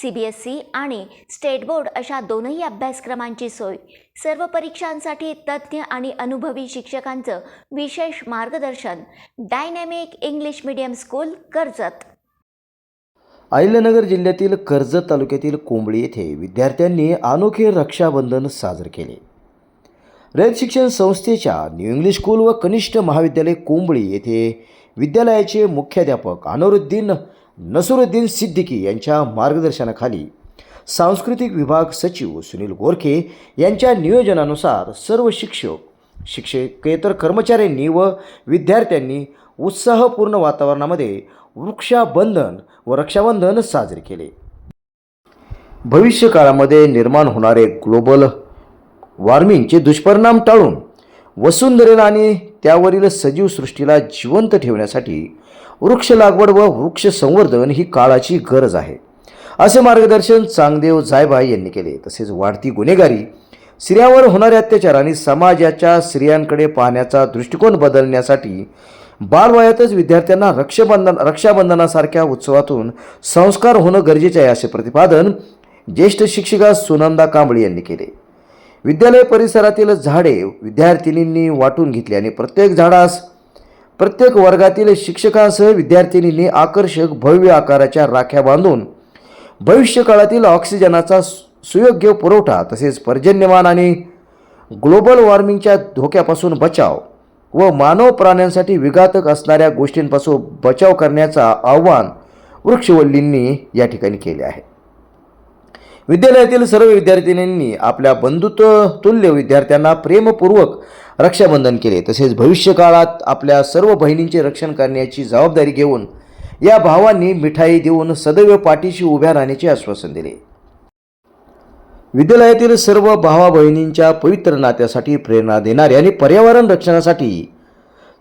C B S C आणि state board अशा दोनही अभ्यासक्रमांची सोय. सर्व परीक्षांसाठी तज्ज्ञ आणि अनुभवी शिक्षकांचं विशेष मार्गदर्शन. Dynamic English medium school Karjat. Ahilyanagar जिल्ह्यातील कर्जत तालुक्यातील कोंबळी येथे विद्यार्थ्यांनी अनोखे रक्षाबंधन साजरे केले. रयत शिक्षण संस्थेच्या न्यू इंग्लिश स्कूल व कनिष्ठ महाविद्यालय कोंबळी येथे विद्यालयाचे मुख्याध्यापक अनोरुद्दीन नसरुद्दीन सिद्दीकी यांच्या मार्गदर्शनाखाली सांस्कृतिक विभाग सचिव सुनील गोरखे यांच्या नियोजनानुसार सर्व शिक्षक शिक्षकेतर कर्मचाऱ्यांनी व विद्यार्थ्यांनी उत्साहपूर्ण वातावरणामध्ये वृक्षाबंधन व रक्षाबंधन साजरे केले. भविष्यकाळामध्ये निर्माण होणारे ग्लोबल वॉर्मिंगचे दुष्परिणाम टाळून वसुंधरेला आणि त्यावरील सजीव सृष्टीला जिवंत ठेवण्यासाठी वृक्ष लागवड व वृक्ष संवर्धन ही काळाची गरज आहे. असे मार्गदर्शन चांगदेव जायभाई यांनी केले. तसेच वाढती गुन्हेगारी स्त्रियांवर होणारे अत्याचार आणि समाजाच्या स्त्रियांकडे पाहण्याचा दृष्टिकोन बदलण्यासाठी बालवयातच विद्यार्थ्यांना रक्षाबंधन रक्षाबंधनासारख्या उत्सवातून संस्कार होणं गरजेचे आहे असे प्रतिपादन ज्येष्ठ शिक्षिका सुनंदा कांबळे यांनी केले. विद्यालय परिसरातील झाडे विद्यार्थिनींनी वाटून घेतली आणि प्रत्येक झाडास प्रत्येक वर्गातील शिक्षकांसह विद्यार्थिनींनी आकर्षक भव्य आकाराच्या राख्या बांधून भविष्यकाळातील ऑक्सिजनाचा सु- सुयोग्य पुरवठा तसेच पर्जन्यमान आणि ग्लोबल वॉर्मिंगच्या धोक्यापासून बचाव व मानव प्राण्यांसाठी विघातक असणाऱ्या गोष्टींपासून बचाव करण्याचा आव्हान वृक्षवल्लींनी या ठिकाणी केले आहे. विद्यालयातील सर्व विद्यार्थिनींनी आपल्या बंधुत्वतुल्य विद्यार्थ्यांना प्रेमपूर्वक रक्षाबंधन केले. तसेच भविष्यकाळात आपल्या सर्व बहिणींचे रक्षण करण्याची जबाबदारी घेऊन या भावांनी मिठाई देऊन सदैव पाठीशी उभ्या राहण्याचे आश्वासन दिले. विद्यालयातील सर्व भावा बहिणींच्या पवित्र नात्यासाठी प्रेरणा देणारे आणि पर्यावरण रक्षणासाठी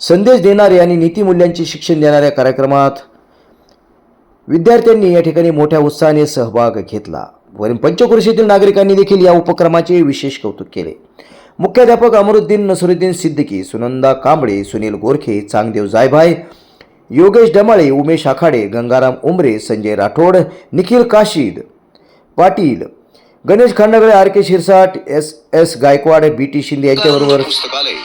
संदेश देणारे आणि नीतिमूल्यांचे शिक्षण देणाऱ्या कार्यक्रमात विद्यार्थ्यांनी या ठिकाणी मोठ्या उत्साहाने सहभाग घेतला. वरील पंचक्रोशीतील नागरिकांनी देखील या उपक्रमाचे विशेष कौतुक केले. मुख्याध्यापक Amruddin Nasruddin Siddiqui Sunanda Kamble Sunil Gorkhe Changdev Jaybhay Yogesh Damale Umesh Akhade Gangaram Umare Sanjay Rathod Nikhil Kashid Patil Ganesh Khandagale R K Shirsat S S Gaikwad B T Shinde यांच्याबरोबर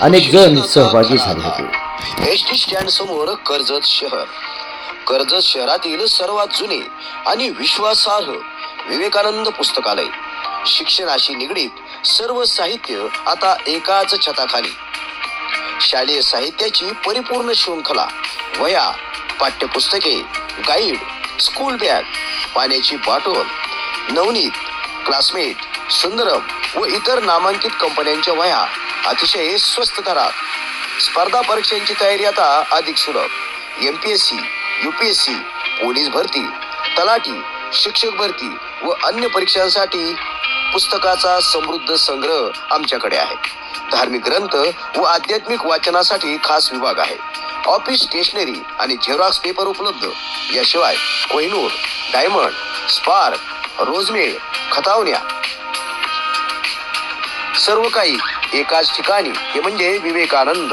अनेक जण सहभागी झाले होते. एस टी स्टँड समोर कर्जत शहर. कर्जत शहरातील सर्वात जुने आणि विश्वासार्ह विवेकानंद पुस्तकालय. शिक्षणाशी निगडीत सर्व साहित्य आता एकाच छताखाली. शालेय साहित्याची परिपूर्ण शृंखला वया पाठ्यपुस्तके गाईड स्कूल बॅग पाण्याची बाटोल नवनीत क्लासमेट सुंदरम व इतर नामांकित कंपन्यांच्या वया अतिशय स्वस्त दरात. स्पर्धा परीक्षांची तयारी आता अधिक सुलभ. M P S C U P S C police भरती तलाठी शिक्षक भरती व अन्य परीक्षांसाठी पुस्तकाचा समृद्ध संग्रह आमच्याकडे आहे. धार्मिक ग्रंथ व आध्यात्मिक वाचनासाठी खास विभाग आहे. ऑफिस स्टेशनरी आणि झेरॉक्स पेपर उपलब्ध. याशिवाय कोहिनूर डायमंड स्पार्क रोजमेळ खतावण्या. सर्व काही एकाच ठिकाणी. हे म्हणजे विवेकानंद.